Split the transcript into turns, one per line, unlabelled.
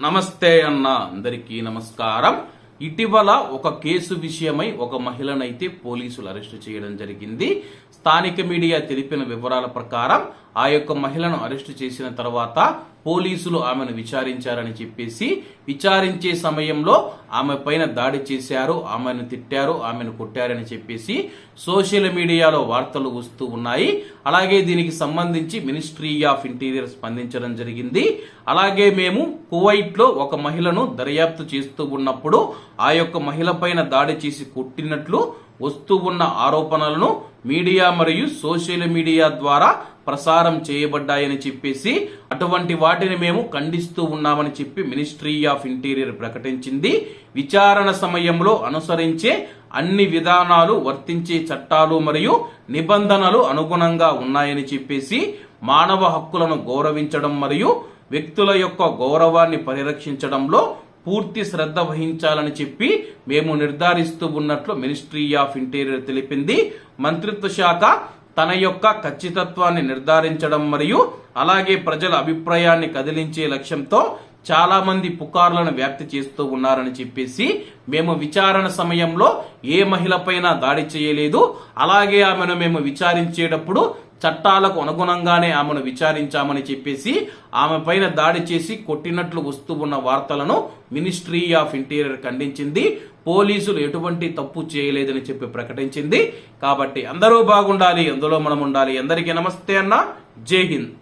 నమస్తే అన్న అందరికీ నమస్కారం. ఇటీవల ఒక కేసు విషయమై ఒక మహిళనైతే పోలీసులు అరెస్టు చేయడం జరిగింది. స్థానిక మీడియా తెలిపిన వివరాల ప్రకారం ఆ యొక్క మహిళను అరెస్టు చేసిన తర్వాత పోలీసులు ఆమెను విచారించారని చెప్పేసి విచారించే సమయంలో ఆమె పైన దాడి చేశారు ఆమెను తిట్టారు ఆమెను కొట్టారని చెప్పేసి సోషల్ మీడియాలో వార్తలు వస్తూ ఉన్నాయి. అలాగే దీనికి సంబంధించి మినిస్ట్రీ ఆఫ్ ఇంటీరియర్ స్పందించడం జరిగింది. అలాగే మేము కువైట్లో ఒక మహిళను దర్యాప్తు చేస్తూ ఉన్నప్పుడు ఆ యొక్క మహిళ పైన దాడి చేసి కొట్టినట్లు వస్తూ ఉన్న ఆరోపణలను మీడియా మరియు సోషల్ మీడియా ద్వారా ప్రసారం చేయబడ్డాయని చెప్పేసి అటువంటి వాటిని మేము ఖండిస్తూ ఉన్నామని చెప్పి మినిస్ట్రీ ఆఫ్ ఇంటీరియర్ ప్రకటించింది. విచారణ సమయంలో అనుసరించే అన్ని విధానాలు వర్తించే చట్టాలు మరియు నిబంధనలు అనుగుణంగా ఉన్నాయని చెప్పేసి మానవ హక్కులను గౌరవించడం మరియు వ్యక్తుల యొక్క గౌరవాన్ని పరిరక్షించడంలో పూర్తి శ్రద్ధ వహించాలని చెప్పి మేము నిర్ధారిస్తూ ఉన్నట్లు మినిస్ట్రీ ఆఫ్ ఇంటీరియర్ తెలిపింది. మంత్రిత్వ శాఖ తన యొక్క ఖచ్చితత్వాన్ని నిర్ధారించడం మరియు అలాగే ప్రజల అభిప్రాయాన్ని కదిలించే లక్ష్యంతో చాలా మంది పుకార్లను వ్యాప్తి చేస్తూ ఉన్నారని చెప్పేసి మేము విచారణ సమయంలో ఏ మహిళపైన దాడి చేయలేదు. అలాగే ఆమెను మేము విచారించేటప్పుడు చట్టాలకు అనుగుణంగానే ఆమెను విచారించామని చెప్పేసి ఆమె పైన దాడి చేసి కొట్టినట్లు వస్తూ ఉన్న వార్తలను మినిస్ట్రీ ఆఫ్ ఇంటీరియర్ ఖండించింది. పోలీసులు ఎటువంటి తప్పు చేయలేదని చెప్పి ప్రకటించింది. కాబట్టి అందరూ బాగుండాలి అందులో మనం ఉండాలి అందరికీ నమస్తే అన్న. జై హింద్.